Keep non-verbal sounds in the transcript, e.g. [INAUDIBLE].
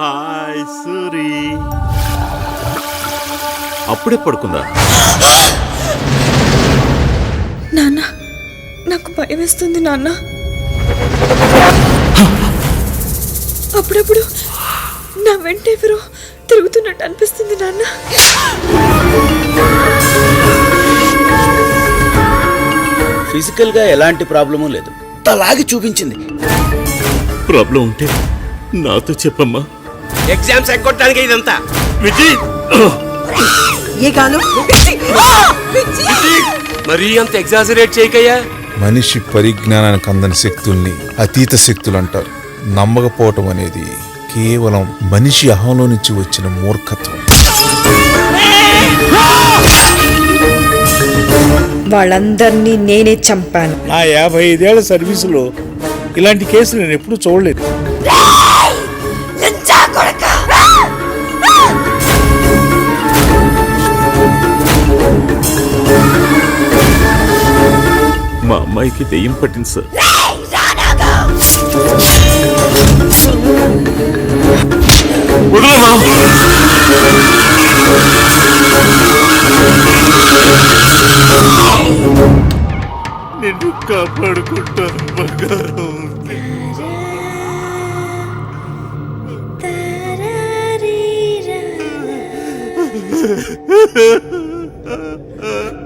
Hi Suri. అప్పుడే పడుకుందా? నాన్న నాకు భయం వేస్తుంది నాన్న. అప్పుడప్పుడు నా వెంట ఎవరో తిరుగుతున్నట్టు అనిపిస్తుంది నాన్న. ఫిజికల్గా ఎలాంటి ప్రాబ్లము లేదు. తలాగి చూపించింది. ప్రాబ్లం ఉంటే నాతో చెప్పమ్మా. ఎగ్జామ్స్ ఎగ్గొట్టడానికి ఇదంతా. విజయ్ ఏ గాను? మరీ అంత ఎగ్జాజరేట్ చేయకయ్యా. మనిషి పరిజ్ఞానానికి అందని శక్తుల్ని అతీత శక్తులు అంటారు నమ్మకపోవటం అనేది కేవలం మనిషి అహంలో నుంచి వచ్చిన మూర్ఖత్వం. వాళ్ళందరినీ నేనే చంపాను. నా యాభై ఐదేళ్ళ సర్వీసులో ఇలాంటి కేసు నేను ఎప్పుడూ చూడలేదు. మా అమ్మాయికి దెయ్యం పట్టింది సార్. నిన్ను కాపాడుకుంటాను బంగారం [LAUGHS]